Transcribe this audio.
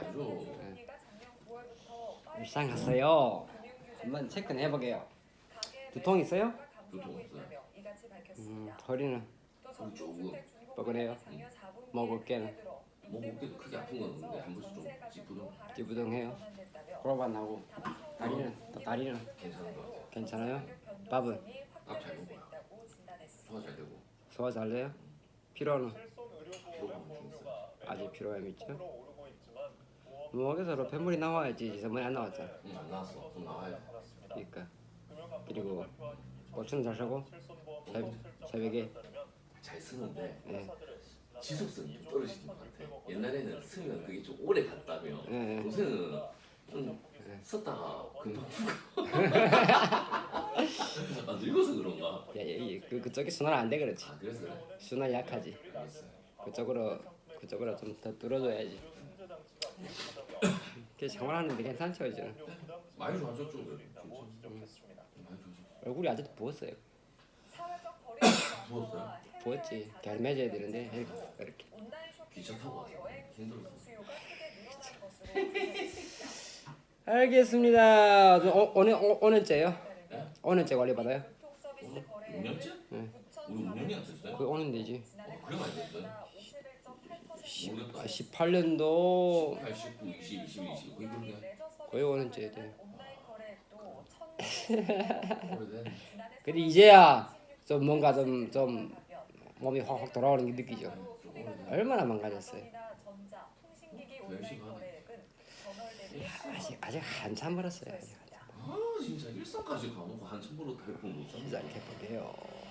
알죠. 일상 갔어요. 한번 체크는 해보게요. 두통 있어요? 두통 없어요. 음, 허리는 조금 뻐근해요. 먹을 게는 뭐 목에도 크게 아픈 건 없는데 한 번씩 좀 찌푸둥 찌부둥해요. 호흡 나고 다리는 또 다리는 괜찮은 것 같아요. 괜찮아요? 밥은 밥 잘 먹어요. 소화 잘 되고 소화 잘 돼요? 피로는 피로감은 좀 있어요. 아직 피로감이 있죠? 목에서 폐물이 나와야지 저번에 안 나왔잖아. 응, 안 나왔어. 좀 나와요. 그러니까 그리고 고추는 잘 사고 새벽, 새벽에 잘 쓰는데 예. 지속성이 좀 떨어지는 것 같아. 옛날에는 쓰면 그게 좀 오래 갔다며. 예, 예. 요새는 좀 썼다가 금방 죽어. 아 늙어서 그런가? 야, 야, 이- 그 그쪽이 순환 안 돼 그렇지. 아 그래서 그래. 순환 약하지. 알겠어요. 그쪽으로 그쪽으로 좀 더 뚫어줘야지. 그 생활하는데 괜찮죠 이제는. 많이 좋아졌죠. 그래. 좋지. 많이 좋아졌어. 얼굴이 아직도 부었어요. 부었어요? 부었지. 결매져야 되는데 이렇게. 기차 타고 와서 힘들었어. 알겠습니다. 저 오, 오늘 오, 오늘째요? 네? 오늘째 관리 받아요? 오늘 6년째? 네. 우리 5년이 안 됐어요? 그 오는 되지. 어, 그래 많이 됐어요? 모르겠다. 18년도 18, 19, 20, 21, 22 거의 그렇게 거의 오는째 돼. 오래된. 근데 이제야 좀 뭔가 좀 좀 몸이 확확 돌아오는 게 느끼죠. 좀 오래된. 얼마나 망가졌어요. 열심히 하네. 아직 아직 한참 멀었어요. 아직 한참. 아 진짜 일산까지 가놓고 한참 벌어도 할뻔 못잖아. 시작해 볼게요.